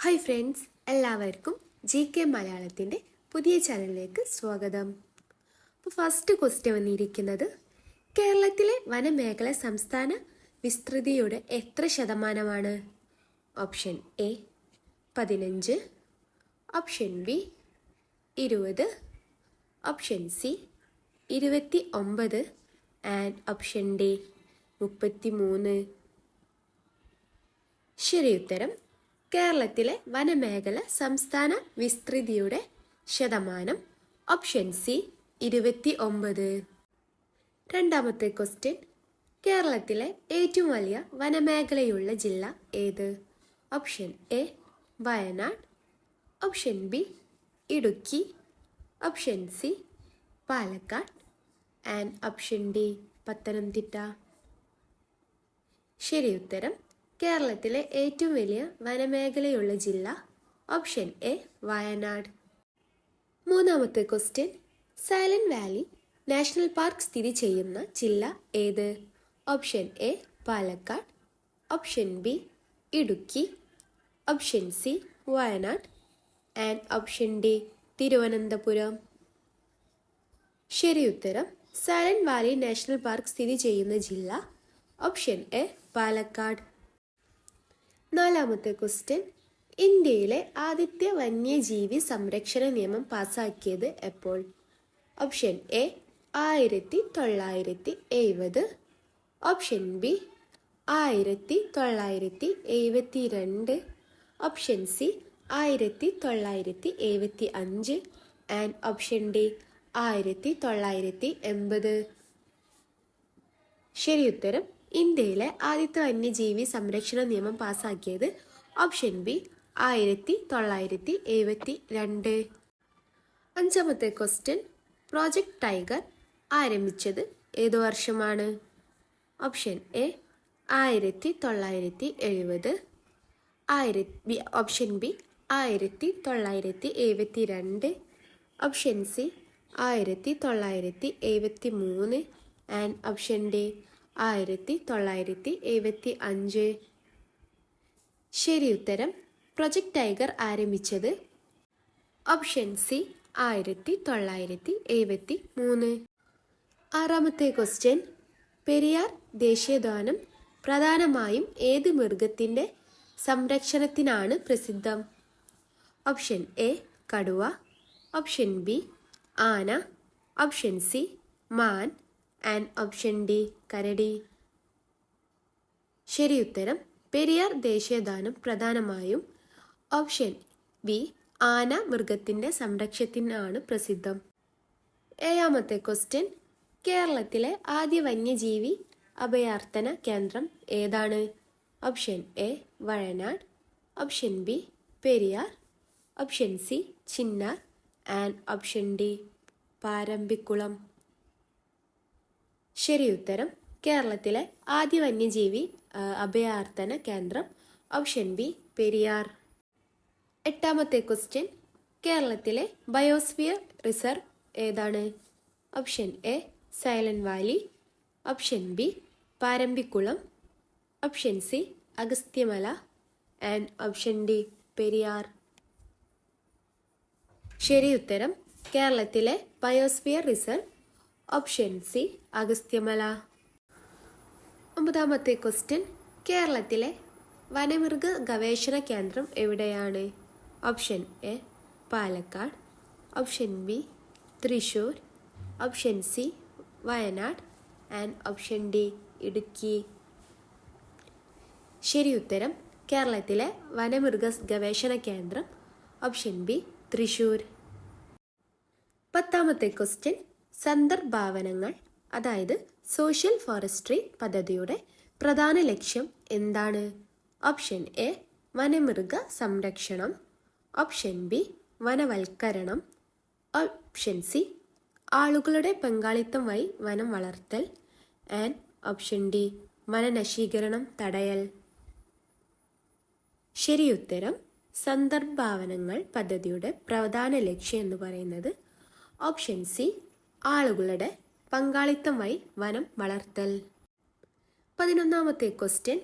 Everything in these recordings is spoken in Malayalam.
ഹായ് ഫ്രണ്ട്സ് എല്ലാവർക്കും ജി കെ മലയാളത്തിന്റെ പുതിയ ചാനലിലേക്ക് സ്വാഗതം. അപ്പോൾ ഫസ്റ്റ് ക്വസ്റ്റ്യൻ വന്നിരിക്കുന്നത് കേരളത്തിലെ വനമേഖല സംസ്ഥാന വിസ്തൃതിയുടെ എത്ര ശതമാനമാണ്? ഓപ്ഷൻ എ പതിനഞ്ച് ഓപ്ഷൻ ബി ഇരുപത് ഓപ്ഷൻ സി ഇരുപത്തി ഒമ്പത് ആൻഡ് ഓപ്ഷൻ ഡി മുപ്പത്തി മൂന്ന് ശരി ഉത്തരം കേരളത്തിലെ വനമേഖല സംസ്ഥാന വിസ്തൃതിയുടെ ശതമാനം ഓപ്ഷൻ സി ഇരുപത്തി ഒമ്പത് രണ്ടാമത്തെ ക്വസ്റ്റ്യൻ കേരളത്തിലെ ഏറ്റവും വലിയ വനമേഖലയുള്ള ജില്ല ഏത്? Option A Wayanad. Option B Idukki. Option C Palakkad. And option D Pathanamthitta. ശരി ഉത്തരം കേരളത്തിലെ ഏറ്റവും വലിയ വനമേഖലയുള്ള ജില്ല ഓപ്ഷൻ എ വയനാട്. മൂന്നാമത്തെ question Silent Valley National Park സ്ഥിതി ചെയ്യുന്ന ജില്ല ഏത്? Option A Palakkad option B Idukki option C Wayanad and option D Thiruvananthapuram. ഉത്തരം സൈലന്റ് വാലി നാഷണൽ പാർക്ക് സ്ഥിതി ചെയ്യുന്ന ജില്ല ഓപ്ഷൻ എ പാലക്കാട്. നാലാമത്തെ ക്വസ്റ്റ്യൻ ഇന്ത്യയിലെ ആദ്യത്തെ വന്യജീവി സംരക്ഷണ നിയമം പാസാക്കിയത് എപ്പോൾ? ഓപ്ഷൻ എ ആയിരത്തി തൊള്ളായിരത്തി എഴുപത് ഓപ്ഷൻ ബി ആയിരത്തി തൊള്ളായിരത്തി എഴുപത്തി രണ്ട് ഓപ്ഷൻ സി ആയിരത്തി തൊള്ളായിരത്തി എഴുപത്തി അഞ്ച് ആൻഡ് ഓപ്ഷൻ ഡി ആയിരത്തി തൊള്ളായിരത്തി എൺപത് ശരി ഉത്തരം ഇന്ത്യയിലെ ആദ്യത്തെ വന്യജീവി സംരക്ഷണ നിയമം പാസാക്കിയത് ഓപ്ഷൻ ബി ആയിരത്തി തൊള്ളായിരത്തി എഴുപത്തി രണ്ട്. അഞ്ചാമത്തെ ക്വസ്റ്റ്യൻ പ്രോജക്റ്റ് ടൈഗർ ആരംഭിച്ചത് ഏതു വർഷമാണ്? ഓപ്ഷൻ എ ആയിരത്തി തൊള്ളായിരത്തി എഴുപത്. ആയിരത്തി ഓപ്ഷൻ ബി ആയിരത്തി തൊള്ളായിരത്തി എഴുപത്തി രണ്ട്. ഓപ്ഷൻ സി ആയിരത്തി തൊള്ളായിരത്തി എഴുപത്തി മൂന്ന്. ആൻഡ് ഓപ്ഷൻ ഡി ആയിരത്തി തൊള്ളായിരത്തി എഴുപത്തി അഞ്ച് ശരി ഉത്തരം. പ്രൊജക്ട് ടൈഗർ ആരംഭിച്ചത്? ഓപ്ഷൻ സി ആയിരത്തി തൊള്ളായിരത്തി എഴുപത്തി മൂന്ന് ആറാമത്തെ ക്വസ്റ്റ്യൻ പെരിയാർ ദേശീയോദ്യാനം പ്രധാനമായും ഏത് മൃഗത്തിന്റെ സംരക്ഷണത്തിനാണ് പ്രസിദ്ധം? ഓപ്ഷൻ എ കടുവ. ഓപ്ഷൻ ബി ആന. ഓപ്ഷൻ സി മാൻ. ആൻഡ് ഓപ്ഷൻ ഡി കരടി. ശരി ഉത്തരം. പെരിയാർ ദേശീയോദ്യാനം പ്രധാനമായും ഓപ്ഷൻ ബി ആന മൃഗത്തിന്റെ സംരക്ഷണത്തിനാണ് പ്രസിദ്ധം. ഏഴാമത്തെ ക്വസ്റ്റ്യൻ കേരളത്തിലെ ആദ്യ വന്യജീവി അഭയാർത്ഥന കേന്ദ്രം ഏതാണ്? Option A Wayanad. Option B Periyar. Option C Chinnar. And option D Parambikulam. ശരി ഉത്തരം. കേരളത്തിലെ ആദ്യ വന്യജീവി അഭയാർത്ഥന കേന്ദ്രം ഓപ്ഷൻ ബി പെരിയാർ. എട്ടാമത്തെ ക്വസ്റ്റ്യൻ കേരളത്തിലെ ബയോസ്ഫിയർ റിസർവ് ഏതാണ്? Option A Silent Valley option B Parambikulam. Option C Agasthyamala. And option D Periyar. ശരി ഉത്തരം. കേരളത്തിലെ biosphere reserve option C Agasthyamala. ഒമ്പതാമത്തെ ക്വസ്റ്റ്യൻ കേരളത്തിലെ വനമൃഗ ഗവേഷണ കേന്ദ്രം എവിടെയാണ്? Option A Palakkad. Option B Thrissur. Option C Wayanad. And option D Idukki. ശരി ഉത്തരം കേരളത്തിലെ വനമൃഗ ഗവേഷണ കേന്ദ്രം. Option B Thrissur. പത്താമത്തെ ക്വസ്റ്റ്യൻ സന്ദർഭാവനങ്ങൾ അതായത് സോഷ്യൽ ഫോറസ്ട്രി പദ്ധതിയുടെ പ്രധാന ലക്ഷ്യം എന്താണ്? ഓപ്ഷൻ എ വനമൃഗ സംരക്ഷണം. ഓപ്ഷൻ ബി വനവൽക്കരണം. ഓപ്ഷൻ സി ആളുകളുടെ പങ്കാളിത്തം വഴി വനം വളർത്തൽ. ആൻഡ് ഓപ്ഷൻ ഡി വനനശീകരണം തടയൽ. ശരിയുത്തരം സന്ദർഭാവനങ്ങൾ പദ്ധതിയുടെ പ്രധാന ലക്ഷ്യം എന്ന് പറയുന്നത് ഓപ്ഷൻ സി ആളുകളുടെ പങ്കാളിത്തം വഴി വനം വളർത്തൽ. പതിനൊന്നാമത്തെ ക്വസ്റ്റ്യൻ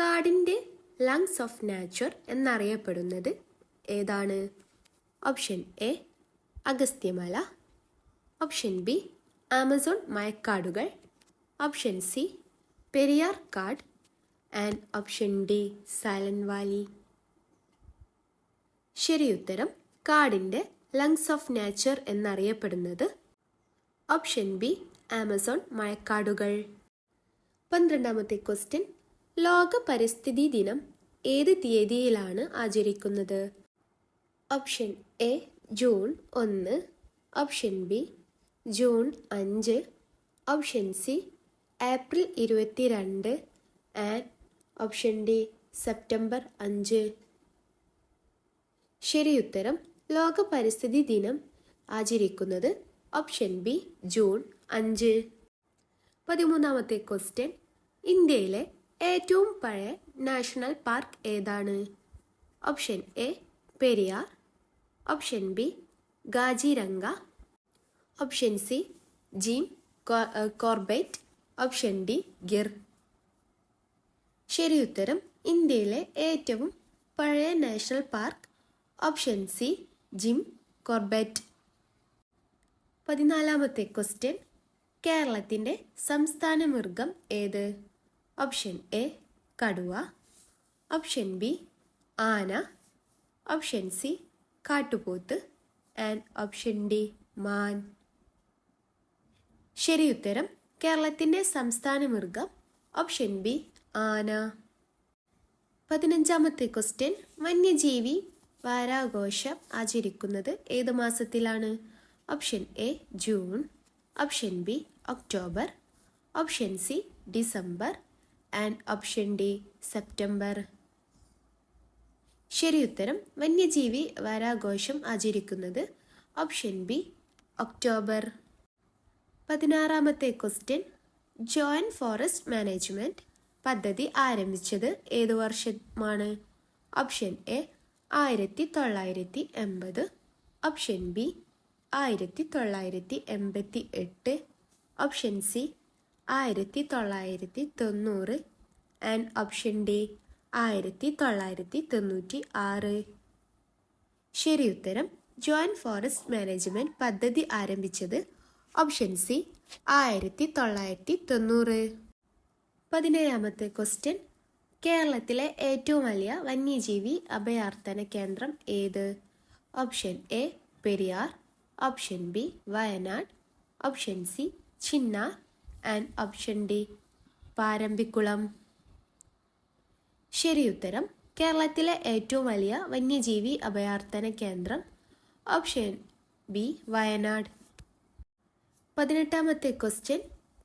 കാടിന്റെ ലങ്സ് ഓഫ് നാച്ചർ എന്നറിയപ്പെടുന്നത് ഏതാണ്? Option A Agasthyamala. Option B Amazon മയക്കാടുകൾ. Option C Periyar കാട്. And option D Silent Valley. ശരിയുത്തരം കാടിന്റെ ലങ്സ് ഓഫ് നാച്ചർ എന്നറിയപ്പെടുന്നത് ഓപ്ഷൻ ബി ആമസോൺ മഴക്കാടുകൾ. പന്ത്രണ്ടാമത്തെ ക്വസ്റ്റ്യൻ ലോക പരിസ്ഥിതി ദിനം ഏത് തീയതിയിലാണ് ആചരിക്കുന്നത്? ഓപ്ഷൻ എ ജൂൺ ഒന്ന്. ഓപ്ഷൻ ബി ജൂൺ അഞ്ച്. ഓപ്ഷൻ സി ഏപ്രിൽ ഇരുപത്തിരണ്ട്. ആൻഡ് ഓപ്ഷൻ ഡി സെപ്റ്റംബർ അഞ്ച്. ശരിയുത്തരം ലോക പരിസ്ഥിതി ദിനം ആചരിക്കുന്നത് ഓപ്ഷൻ ബി ജൂൺ അഞ്ച്. പതിമൂന്നാമത്തെ ക്വസ്റ്റ്യൻ ഇന്ത്യയിലെ ഏറ്റവും പഴയ നാഷണൽ പാർക്ക് ഏതാണ്? Option A Periyar. Option B Kaziranga option C Jim Corbett. Option D Gir. ശരിയുത്തരം ഇന്ത്യയിലെ ഏറ്റവും പഴയ national park option C Jim Corbett. പതിനാലാമത്തെ ക്വസ്റ്റ്യൻ. കേരളത്തിന്റെ സംസ്ഥാന മൃഗം ഏത്? ഓപ്ഷൻ എ കടുവ. ഓപ്ഷൻ ബി ആന. ഓപ്ഷൻ സി കാട്ടുപോത്ത്. ആൻഡ് ഓപ്ഷൻ ഡി മാൻ. ശരിയുത്തരം കേരളത്തിന്റെ സംസ്ഥാന മൃഗം ഓപ്ഷൻ ബി ആന. പതിനഞ്ചാമത്തെ ക്വസ്റ്റ്യൻ വന്യജീവി വാരാഘോഷം ആചരിക്കുന്നത് ഏത് മാസത്തിലാണ്? Option A June option B October option C December and option D September ശരി ശരിയുത്തരം വന്യജീവി വാരാഘോഷം ആചരിക്കുന്നത് ഓപ്ഷൻ ബി ഒക്ടോബർ പതിനാറാമത്തെ ക്വസ്റ്റ്യൻ ജോയിന്റ് ഫോറസ്റ്റ് മാനേജ്മെന്റ് പദ്ധതി ആരംഭിച്ചത് ഏതു വർഷമാണ്? ഓപ്ഷൻ എ ആയിരത്തി തൊള്ളായിരത്തി എൺപത്. ഓപ്ഷൻ ബി ആയിരത്തി തൊള്ളായിരത്തി എൺപത്തി എട്ട് ഓപ്ഷൻ സി ആയിരത്തി തൊള്ളായിരത്തി തൊണ്ണൂറ് ആൻഡ് ഓപ്ഷൻ ഡി ആയിരത്തി തൊള്ളായിരത്തി തൊണ്ണൂറ്റി ആറ് ശരി ഉത്തരം ജോയിന്റ് ഫോറസ്റ്റ് മാനേജ്മെന്റ് പദ്ധതി ആരംഭിച്ചത് ഓപ്ഷൻ സി ആയിരത്തി തൊള്ളായിരത്തി തൊണ്ണൂറ് പതിനേഴാമത്തെ ക്വസ്റ്റ്യൻ കേരളത്തിലെ ഏറ്റവും വലിയ വന്യജീവി അഭയാർത്ഥന കേന്ദ്രം ഏത്? Option A Periyar option B Wayanad. Option C Chinnar. And option D Parambikulam. ശരി ഉത്തരം. കേരളത്തിലെ ഏറ്റവും വലിയ വന്യജീവി അഭയാർത്ഥന കേന്ദ്രം. Option B Wayanad. പതിനെട്ടാമത്തെ ക്വസ്റ്റ്യൻ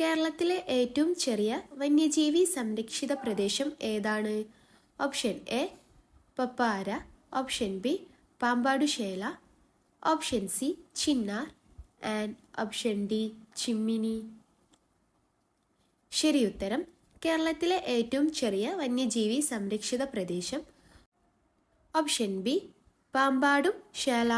കേരളത്തിലെ ഏറ്റവും ചെറിയ വന്യജീവി സംരക്ഷിത പ്രദേശം ഏതാണ്? Option A Pappara. Option B Pampadumshola. Option C Chinnar and option D Chimmini ശരി ഉത്തരം. കേരളത്തിലെ ഏറ്റവും ചെറിയ വന്യജീവി സംരക്ഷിത പ്രദേശം. ഓപ്ഷൻ ബി പാമ്പാടും ശാല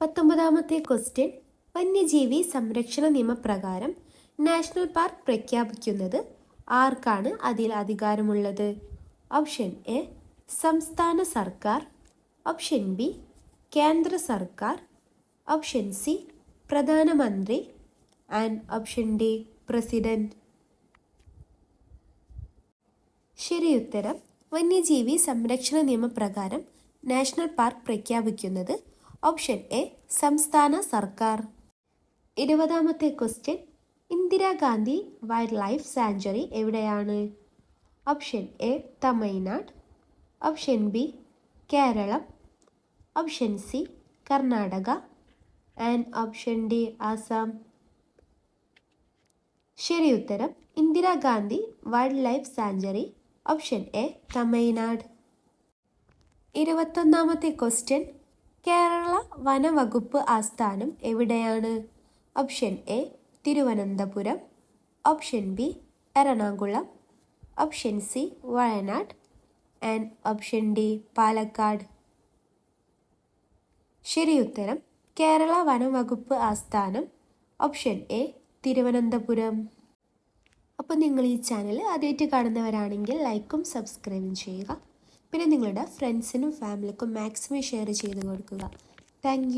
പത്തൊമ്പതാമത്തെ ക്വസ്റ്റ്യൻ വന്യജീവി സംരക്ഷണ നിയമപ്രകാരം നാഷണൽ പാർക്ക് പ്രഖ്യാപിക്കുന്നത് ആർക്കാണ് അതിൽ അധികാരമുള്ളത്? ഓപ്ഷൻ എ സംസ്ഥാന സർക്കാർ. ഓപ്ഷൻ ബി കേന്ദ്ര സർക്കാർ ഓപ്ഷൻ സി പ്രധാനമന്ത്രി ആൻഡ് ഓപ്ഷൻ ഡി പ്രസിഡന്റ്. ശരിയുത്തരം വന്യജീവി സംരക്ഷണ നിയമപ്രകാരം നാഷണൽ പാർക്ക് പ്രഖ്യാപിക്കുന്നത് ഓപ്ഷൻ എ സംസ്ഥാന സർക്കാർ. ഇരുപതാമത്തെ question Indira Gandhi wildlife sanctuary എവിടെയാണ്? Option A Tamil Nadu. Option B Keralam. Option C Karnataka and option D Assam ശരി ഉത്തരം Indira Gandhi wildlife sanctuary option A Tamil Nadu ഇരുപത്തൊന്നാമത്തെ question Kerala വനവകുപ്പ് ആസ്ഥാനം എവിടെയാണ്? Option A Thiruvananthapuram. Option B Ernakulam. Option C Wayanad. And option D Palakkad. ശരിയുത്തരം കേരള വനംവകുപ്പ് ആസ്ഥാനം ഓപ്ഷൻ എ തിരുവനന്തപുരം. അപ്പോൾ നിങ്ങൾ ഈ ചാനൽ ആദ്യമായിട്ട് കാണുന്നവരാണെങ്കിൽ ലൈക്കും സബ്സ്ക്രൈബും ചെയ്യുക. പിന്നെ നിങ്ങളുടെ ഫ്രണ്ട്സിനും ഫാമിലിക്കും മാക്സിമം ഷെയർ ചെയ്ത് കൊടുക്കുക. താങ്ക്